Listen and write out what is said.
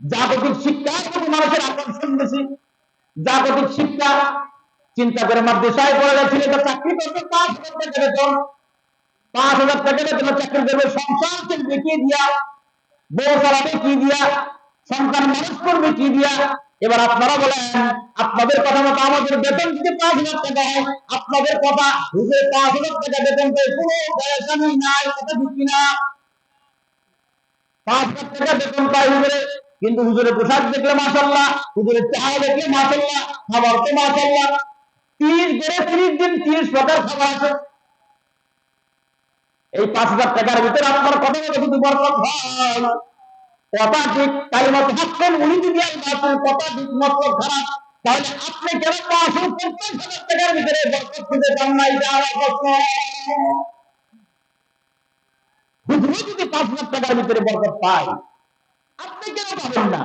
জাগতিক শিক্ষা মানুষের আকর্ষণ বেশি জাগতিক শিক্ষা, চিন্তা করে মাদ্রাসায় চাকরি করবে, পাঁচ হাজার টাকা বেতন। পাঁচ হাজার টাকা বেতন চাকরি করবে, সংসার চলবে, কি দিয়া? বউ চালাবে, কি দিয়া? সন্তান মানুষ করবে, কি দিয়া? এবার আপনারা বলেন, আপনাদের কথা মতো আমাদের বেতন যদি পাঁচ হাজার টাকা হয়, আপনাদের কথা পাঁচ হাজার টাকা বেতন পেয়ে কোনো নাই, কথা ঠিক কিনা? হাজার টাকা বেতন পায় হুজুরে। কিন্তু হুজুরের পোশাক দেখলে মাসাল্লাহ হুজুরের চাহা দেখলে মাসাল্লাহ খাবার তো মাসাল্লাহ তিরিশ করে তিরিশ দিন তিরিশ প্রকার খাবার আছে। এই পাঁচ হাজার টাকার ভিতরে আপনার কথা মতো শুধু বরকত কথা ঠিক তাই মত হাক্কান উনি যদি বাতিল কথা ঠিক মত খারাপ। তাহলে আপনি কেন পঞ্চাশ হাজার টাকার ভিতরে বরকত খুঁজে পান না এটা আমার প্রশ্ন। হুজুর যদি পাঁচ লাখ টাকার ভিতরে বরকত পায় আপনি কেন পাবেন না?